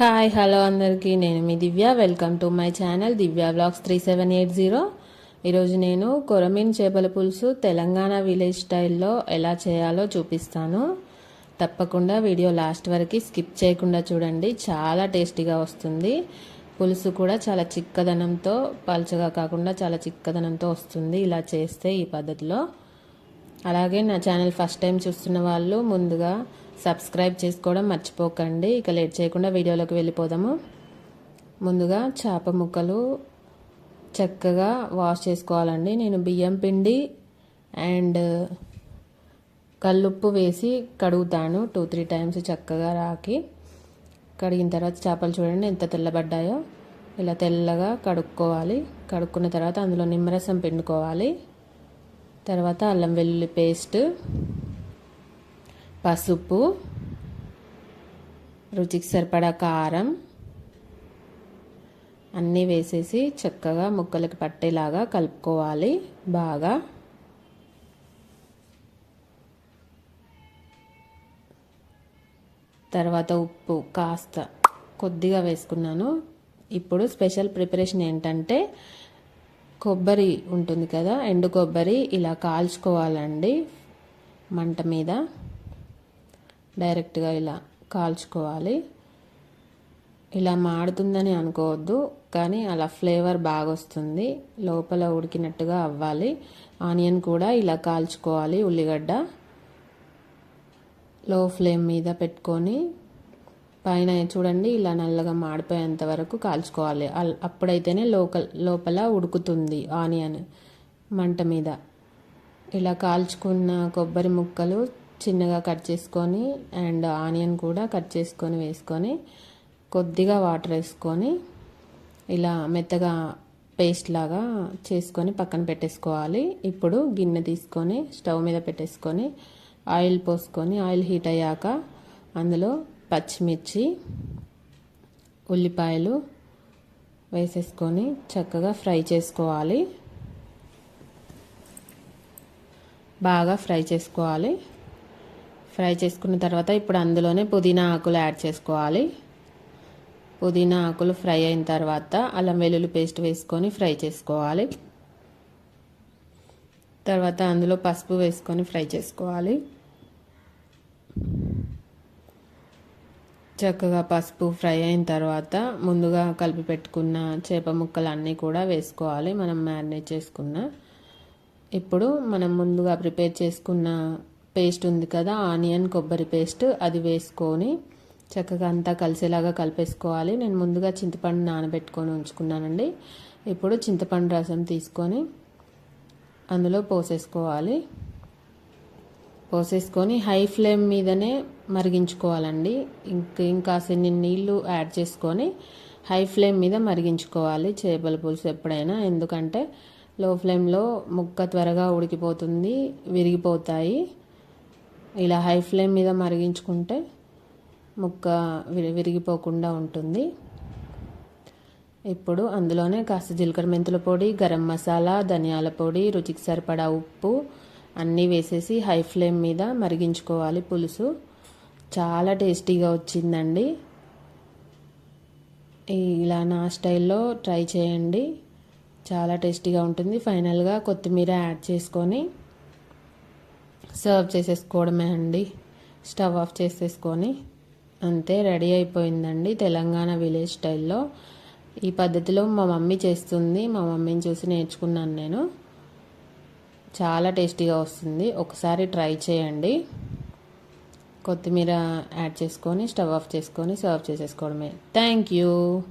Hi hello అందరికీ. నేను మీ Divya. Welcome to my channel Divya blogs three seven eight zero. ఈరోజు నేను కొరమీన్ చేపల పులుసు తెలంగాణ విలేజ్ స్టైల్లో ఎలా చేయాలో చూపిస్తాను. తప్పకుండా వీడియో లాస్ట్ వరకు స్కిప్ చేయకుండా చూడండి. చాలా టేస్టీగా వస్తుంది. పులుసు కూడా చాలా చిక్కదనంతో పలుచగా కాకుండా చాలా చిక్కదనంతో వస్తుంది ఇలా చేస్తే ఈ పద్ధతిలో. అలాగే నా ఛానల్ ఫస్ట్ టైం చూస్తున్న వాళ్ళు ముందుగా సబ్స్క్రైబ్ చేసుకోవడం మర్చిపోకండి. ఇక లేట్ చేయకుండా వీడియోలోకి వెళ్ళిపోదాము. ముందుగా చేప ముక్కలు చక్కగా వాష్ చేసుకోవాలండి. నేను బియ్యం పిండి అండ్ కల్లుప్పు వేసి కడుగుతాను టూ త్రీ టైమ్స్ చక్కగా రాకి. కడిగిన తర్వాత చేపలు చూడండి ఎంత తెల్లబడ్డాయో. ఇలా తెల్లగా కడుక్కోవాలి. కడుక్కున్న తర్వాత అందులో నిమ్మరసం పిండుకోవాలి. తర్వాత అల్లం వెల్లుల్లి పేస్ట్ పసుపు రుచికి సరిపడా కారం అన్నీ వేసేసి చక్కగా ముక్కలకి పట్టేలాగా కలుపుకోవాలి బాగా. తర్వాత ఉప్పు కాస్త కొద్దిగా వేసుకున్నాను. ఇప్పుడు స్పెషల్ ప్రిపరేషన్ ఏంటంటే కొబ్బరి ఉంటుంది కదా ఎండు కొబ్బరి ఇలా కాల్చుకోవాలండి మంట మీద. డైరెక్ట్గా ఇలా కాల్చుకోవాలి. ఇలా మాడుతుందని అనుకోవద్దు కానీ అలా ఫ్లేవర్ బాగా వస్తుంది లోపల ఉడికినట్టుగా అవ్వాలి. ఆనియన్ కూడా ఇలా కాల్చుకోవాలి ఉల్లిగడ్డ. లో ఫ్లేమ్ మీద పెట్టుకొని పైన చూడండి ఇలా నల్లగా మాడిపోయేంత వరకు కాల్చుకోవాలి. అప్పుడైతేనే లోకల్ లోపల ఉడుకుతుంది ఆనియన్ మంట మీద. ఇలా కాల్చుకున్న కొబ్బరి ముక్కలు చిన్నగా కట్ చేసుకొని అండ్ ఆనియన్ కూడా కట్ చేసుకొని వేసుకొని కొద్దిగా వాటర్ వేసుకొని ఇలా మెత్తగా పేస్ట్ లాగా చేసుకొని పక్కన పెట్టేసుకోవాలి. ఇప్పుడు గిన్నె తీసుకొని స్టవ్ మీద పెట్టేసుకొని ఆయిల్ పోసుకొని ఆయిల్ హీట్ అయ్యాక అందులో పచ్చిమిర్చి ఉల్లిపాయలు వేసేసుకొని చక్కగా ఫ్రై చేసుకోవాలి. బాగా ఫ్రై చేసుకోవాలి. ఫ్రై చేసుకున్న తర్వాత ఇప్పుడు అందులోనే పుదీనా ఆకులు యాడ్ చేసుకోవాలి. పుదీనా ఆకులు ఫ్రై అయిన తర్వాత అల్లం వెల్లుల్లి పేస్ట్ వేసుకొని ఫ్రై చేసుకోవాలి. తర్వాత అందులో పసుపు వేసుకొని ఫ్రై చేసుకోవాలి. చక్కగా పసుపు ఫ్రై అయిన తర్వాత ముందుగా కలిపి పెట్టుకున్న చేప ముక్కలు అన్నీ కూడా వేసుకోవాలి. మనం మ్యారినేట్ చేసుకున్న ఇప్పుడు మనం ముందుగా ప్రిపేర్ చేసుకున్న పేస్ట్ ఉంది కదా ఆనియన్ కొబ్బరి పేస్ట్ అది వేసుకొని చక్కగా అంతా కలిసేలాగా కలిపేసుకోవాలి. నేను ముందుగా చింతపండు నానబెట్టుకొని ఉంచుకున్నానండి. ఇప్పుడు చింతపండు రసం తీసుకొని అందులో పోసేసుకోవాలి. పోసేసుకొని హై ఫ్లేమ్ మీదనే మరిగించుకోవాలండి. ఇంక ఇంకా నీళ్ళు యాడ్ చేసుకొని హై ఫ్లేమ్ మీద మరిగించుకోవాలి చేపల పులుసు ఎప్పుడైనా. ఎందుకంటే లో ఫ్లేమ్లో ముక్క త్వరగా ఉడికిపోతుంది విరిగిపోతాయి. ఇలా హై ఫ్లేమ్ మీద మరిగించుకుంటే ముక్క విరిగిపోకుండా ఉంటుంది. ఇప్పుడు అందులోనే కాస్త జీలకర్ర మెంతుల పొడి గరం మసాలా ధనియాల పొడి రుచికి సరిపడా ఉప్పు అన్నీ వేసేసి హై ఫ్లేమ్ మీద మరిగించుకోవాలి పులుసు. చాలా టేస్టీగా వచ్చిందండి. ఇలా నా స్టైల్లో ట్రై చేయండి. చాలా టేస్టీగా ఉంటుంది. ఫైనల్గా కొత్తిమీర యాడ్ చేసుకొని సర్వ్ చేసేసుకోవడమే అండి. స్టవ్ ఆఫ్ చేసేసుకొని అంతే రెడీ అయిపోయిందండి తెలంగాణ విలేజ్ స్టైల్లో. ఈ పద్ధతిలో మా మమ్మీ చేస్తుంది. మా మమ్మీని చూసి నేర్చుకున్నాను నేను. చాలా టేస్టీగా వస్తుంది. ఒకసారి ట్రై చేయండి. కొత్తిమీర యాడ్ చేసుకొని స్టవ్ ఆఫ్ చేసుకొని సర్వ్ చేసేసుకోవడమే. Thank you.